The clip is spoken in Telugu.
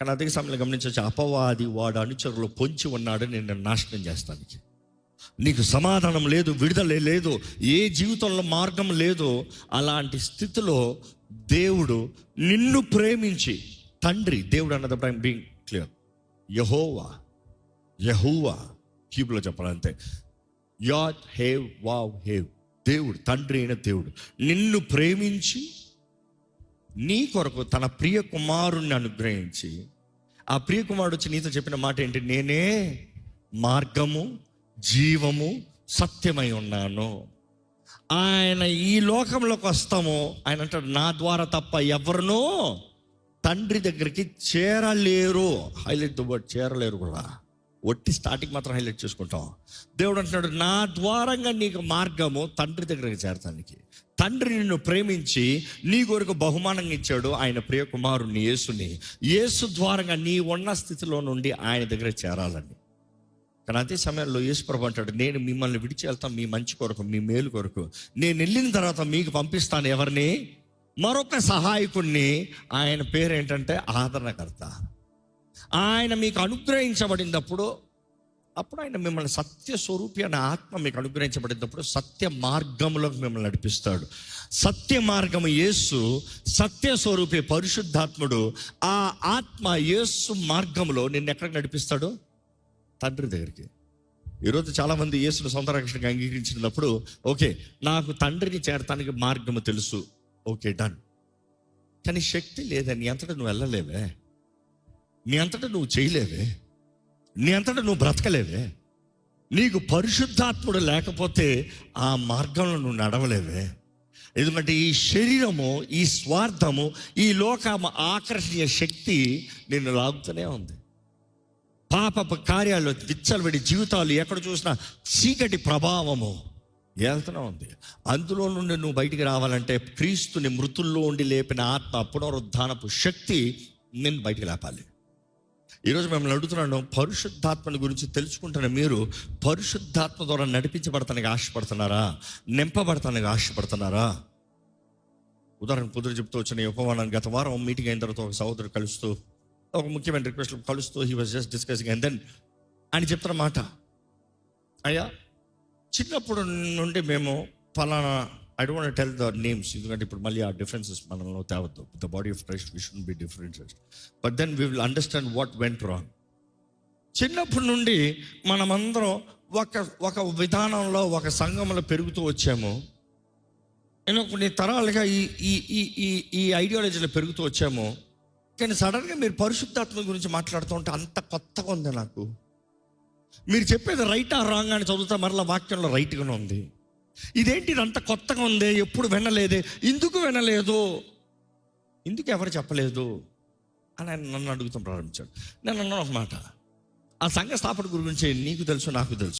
కానీ అదే సమయంలో గమనించవచ్చు అపవాది వాడు అనుచరులు పొంచి ఉన్నాడు నేను నాశనం చేస్తాను నీకు సమాధానం లేదు విడుదల లేదు ఏ జీవితంలో మార్గం లేదో అలాంటి స్థితిలో దేవుడు నిన్ను ప్రేమించి తండ్రి దేవుడు అన్నదప్పుడు ఐమ్ బీయింగ్ క్లియర్ యహోవా యహూవా హీబ్లో చెప్పాలంటే యాట్ హేవ్ వావ్ హేవ్. దేవుడు తండ్రి అయిన దేవుడు నిన్ను ప్రేమించి నీ కొరకు తన ప్రియ కుమారుణ్ణి అనుగ్రహించి ఆ ప్రియ కుమారుడు వచ్చి నీతో చెప్పిన మాట ఏంటి? నేనే మార్గము జీవము సత్యమై ఉన్నాను. ఆయన ఈ లోకంలోకి వస్తాము. ఆయన అంటాడు నా ద్వారా తప్ప ఎవరినో తండ్రి దగ్గరికి చేరలేరు. హైలైట్ వర్డ్ చేరలేరు కూడా. ఒట్టి స్టార్టింగ్ మాత్రం హైలైట్ చేసుకుంటాం. దేవుడు అంటున్నాడు నా ద్వారంగా నీకు మార్గము తండ్రి దగ్గరికి చేరటానికి తండ్రి నిన్ను ప్రేమించి నీ కొరకు బహుమానంగా ఇచ్చాడు ఆయన ప్రియ కుమారుని యేసుని. యేసు ద్వారంగా నీ ఉన్న స్థితిలో నుండి ఆయన దగ్గర చేరాలని కానీ అదే సమయంలో యేసు ప్రభు అంటాడు నేను మిమ్మల్ని విడిచి వెళ్తాను మీ మంచి కొరకు మీ మేలు కొరకు. నేను వెళ్ళిన తర్వాత మీకు పంపిస్తాను ఎవరిని? మరొక సహాయకుణ్ణి. ఆయన పేరు ఏంటంటే ఆదరణకర్త. ఆయన మీకు అనుగ్రహించబడినప్పుడు అప్పుడు ఆయన మిమ్మల్ని సత్య స్వరూపి అనే ఆత్మ మీకు అనుగ్రహించబడినప్పుడు సత్య మార్గంలోకి మిమ్మల్ని నడిపిస్తాడు. సత్య మార్గము యేసు సత్య స్వరూపి పరిశుద్ధాత్ముడు ఆ ఆత్మ యేసు మార్గంలో నిన్ను ఎక్కడికి నడిపిస్తాడు? తండ్రి దగ్గరికి. ఈరోజు చాలామంది యేసును సొంత రక్షణగా అంగీకరించినప్పుడు ఓకే నాకు తండ్రిని చేరటానికి మార్గము తెలుసు. Okay done. కానీ శక్తి లేదని నీ అంతటా నువ్వు వెళ్ళలేవే. నీ అంతటా నువ్వు చేయలేవే. నీ అంతటా నువ్వు బ్రతకలేవే. నీకు పరిశుద్ధాత్ముడు లేకపోతే ఆ మార్గంలో నువ్వు నడవలేవే. ఎందుకంటే ఈ శరీరము ఈ స్వార్థము ఈ లోకము ఆకర్షణీయ శక్తి నిన్ను లాగుతూనే ఉంది. పాపపు కార్యాలు విచ్చలవిడి జీవితాలు ఎక్కడ చూసినా చీకటి ప్రభావము వెళ్తూనే ఉంది. అందులో నుండి నువ్వు బయటికి రావాలంటే క్రీస్తుని మృతుల్లో ఉండి లేపిన ఆత్మ పునరుద్ధానపు శక్తి నేను బయటికి లేపాలి. ఈరోజు మిమ్మల్ని అడుగుతున్నాను పరిశుద్ధాత్మని గురించి తెలుసుకుంటున్న మీరు పరిశుద్ధాత్మ ద్వారా నడిపించబడతానికి ఆశపడుతున్నారా? నింపబడతానికి ఆశపడుతున్నారా? ఉదాహరణ కుదురు చెప్తూ వచ్చిన ఉపమానాన్ని గత వారం మీటింగ్ అయిన తర్వాత ఒక సహోదరు కలుస్తూ ఒక ముఖ్యమైన రిక్వెస్ట్ కలుస్తూ he was just discussing and then ఆయన చెప్తున్న మాట అయ్యా చిన్నప్పుడు నుండి మేము ఫలానా I don't tell the names ఎందుకంటే ఇప్పుడు మళ్ళీ ఆ డిఫరెన్సెస్ మనలో తేవద్దు. The body of Christ we should be differences but then we will understand what went wrong చిన్నప్పటి నుండి మనమందరం ఒక ఒక విధానంలో ఒక సంఘంలో పెరుగుతూ వచ్చాము. నేను కొన్ని తరాలుగా ఈ ఈ ఈ ఈ ఈ ఐడియాలజీలో పెరుగుతూ వచ్చాము. కానీ సడన్గా మీరు పరిశుద్ధాత్మ గురించి మాట్లాడుతూ ఉంటే అంత కొత్తగా ఉంది నాకు. మీరు చెప్పేది రైట్ ఆ రాంగ్ అని చదువుతా మరలా వాక్యంలో రైట్గానే ఉంది. ఇదేంటి ఇది అంత కొత్తగా ఉంది? ఎప్పుడు వినలేదే. ఎందుకు వినలేదు? ఎందుకు ఎవరు చెప్పలేదు? అని ఆయన నన్ను అడుగుతాం ప్రారంభించాడు. నేను అన్నాను ఒక మాట. ఆ సంఘ స్థాపన గురించి నీకు తెలుసు నాకు తెలుసు.